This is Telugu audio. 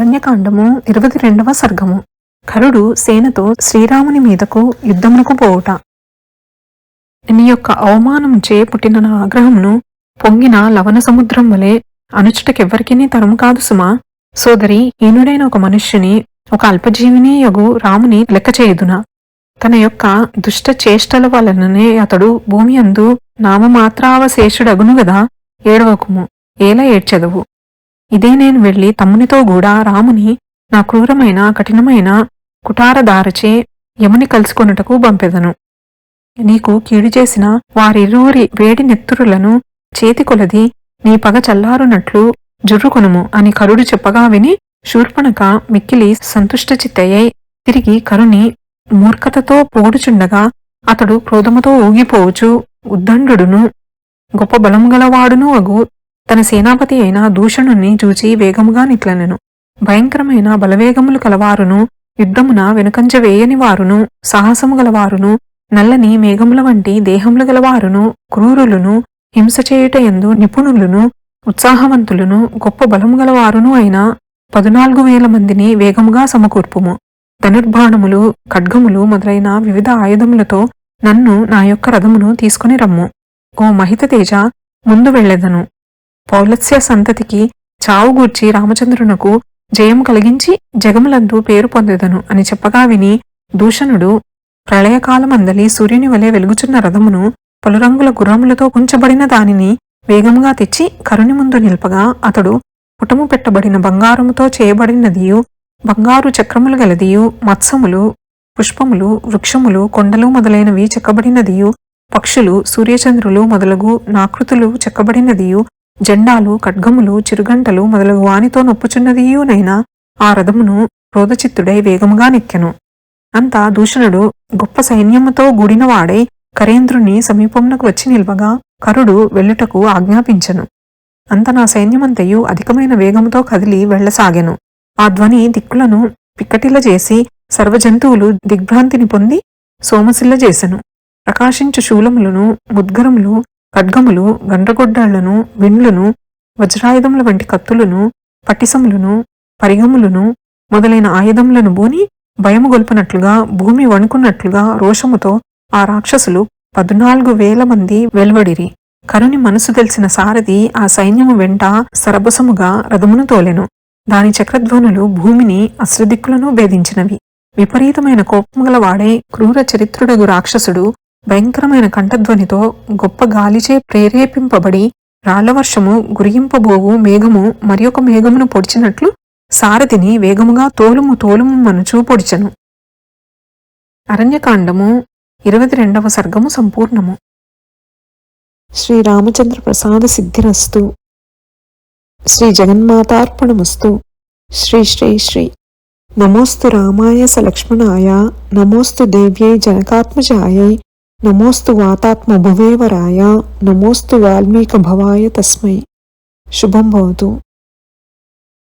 అరణ్యకాండము ఇరవై రెండవ సర్గము. కరుడు సేనతో శ్రీరాముని మీదకు యుద్ధమునకు పోవుట. నీ యొక్క అవమానంచే పుట్టిన నా ఆగ్రహమును పొంగిన లవణ సముద్రం వలె అనుచుటకెవ్వరికీ తరము కాదు సుమా. సోదరి హీనుడైన ఒక మనుష్యుని ఒక అల్పజీవిని యగు రాముని లెక్క చేయుదునా? తన యొక్క దుష్ట చేష్టల వలననే అతడు భూమి అందు నామమాత్రావశేషుడగును గదా? ఏడవకుము. ఏల ఏడ్చెదవు? ఇదే నేను వెళ్ళి తమ్మునితో కూడా రాముని నా క్రూరమైన కఠినమైన కుటారదారచే యముని కలుసుకొనుటకు పంపెదను. నీకు కీడు చేసిన వారిరువురి వేడి నెత్తురులను చేతికొలది నీ పగ చల్లారునట్లు జుర్రుకొనుము అని కరుడు చెప్పగా విని శూర్పణక మిక్కిలి సంతుష్టచిత్తయ్యై తిరిగి కరుని మూర్ఖతతో పోడుచుండగా అతడు క్రోధముతో ఊగిపోవచ్చు ఉద్దండును గొప్ప బలం గలవాడును అగు తన సేనాపతి అయిన దూషణుణ్ణి చూచి వేగముగా నిట్లనెను. భయంకరమైన బలవేగములు కలవారును యుద్ధమున వెనుకంజ వేయని వారును సాహసము గలవారును నల్లని మేఘముల వంటి దేహములు గలవారును క్రూరులను హింస చేయుట ఎందు నిపుణులను ఉత్సాహవంతులను గొప్ప బలము గలవారును అయిన పదునాలుగు వేల మందిని వేగముగా సమకూర్పుము. ధనుర్బాణములు ఖడ్గములు మొదలైన వివిధ ఆయుధములతో నన్ను నా యొక్క రథమును తీసుకుని రమ్ము. ఓ మహిత తేజ ముందు వెళ్ళెదను పౌలస్య సంతతికి చావు గూర్చి రామచంద్రునకు జయం కలిగించి జగములందు పేరు పొందెదను అని చెప్పగా విని దూషణుడు ప్రళయకాలమందలి సూర్యుని వలె వెలుగుచున్న రథమును పలురంగుల గుర్రములతో కుంచబడిన దానిని వేగముగా తెచ్చి కరుని ముందు నిల్పగా అతడు పుటము పెట్టబడిన బంగారముతో చేయబడినదియు బంగారు చక్రములు గలదియు మత్సములు పుష్పములు వృక్షములు కొండలు మొదలైనవి చెక్కబడినదియు పక్షులు సూర్యచంద్రులు మొదలగు నాకృతులు చెక్కబడినదియు జెండాలు ఖడ్గములు చిరుగంటలు మొదలగు వానితో నొప్పుచున్నదియునైనా ఆ రథమును క్రోధచిత్తుడై వేగముగా నెక్కెను. అంతా దూషణుడు గొప్ప సైన్యముతో గూడినవాడై కరేంద్రుని సమీపమునకు వచ్చి నిల్వగా కరుడు వెళ్ళుటకు ఆజ్ఞాపించెను. అంత నా సైన్యమంతయు అధికమైన వేగముతో కదిలి వెళ్ళసాగెను ఆ ధ్వని దిక్కులను పిక్కటిల చేసి సర్వజంతువులు దిగ్భ్రాంతిని పొంది సోమశిల్ల చేసెను ప్రకాశించు శూలములను ముద్గరములు ఖడ్గములు గండ్రగొడ్డాళ్ళను విండ్లను వజ్రాయుధముల వంటి కత్తులను పటిసములను పరిగములను మొదలైన ఆయుధములను బూని భయము గొల్పినట్లుగా భూమి వణుకున్నట్లుగా రోషముతో ఆ రాక్షసులు పద్నాలుగు వేల మంది వెలువడిరి. కరుని మనసు తెలిసిన సారథి ఆ సైన్యము వెంట సరబసముగా రథమును తోలెను. దాని చక్రధ్వనులు భూమిని అశ్రదిక్కులను భేదించినవి. విపరీతమైన కోపముగల వాడే క్రూర చరిత్రుడగు రాక్షసుడు భయంకరమైన కంఠధ్వనితో గొప్ప గాలిచే ప్రేరేపింపబడి రాళ్ళవర్షము గురియింపబోవు మేఘము మరియొక మేఘమును పొడిచినట్లు సారథిని వేగముగా తోలుము తోలుము మనుచూ పొడిచెను. అరణ్యకాండము ఇరవై రెండవ సర్గము సంపూర్ణము. శ్రీరామచంద్ర ప్రసాద సిద్ధిరస్తు. శ్రీ జగన్మాతార్పణమస్తు. శ్రీ శ్రీ శ్రీ. నమోస్తు రామాయ సలక్ష్మణాయ. నమోస్తు దేవ్యై జనకాత్మజాయై. नमोस्तु नमोस्त नमोस्तु वाल्मीकभवाय तस्मै। शुभम भवतु।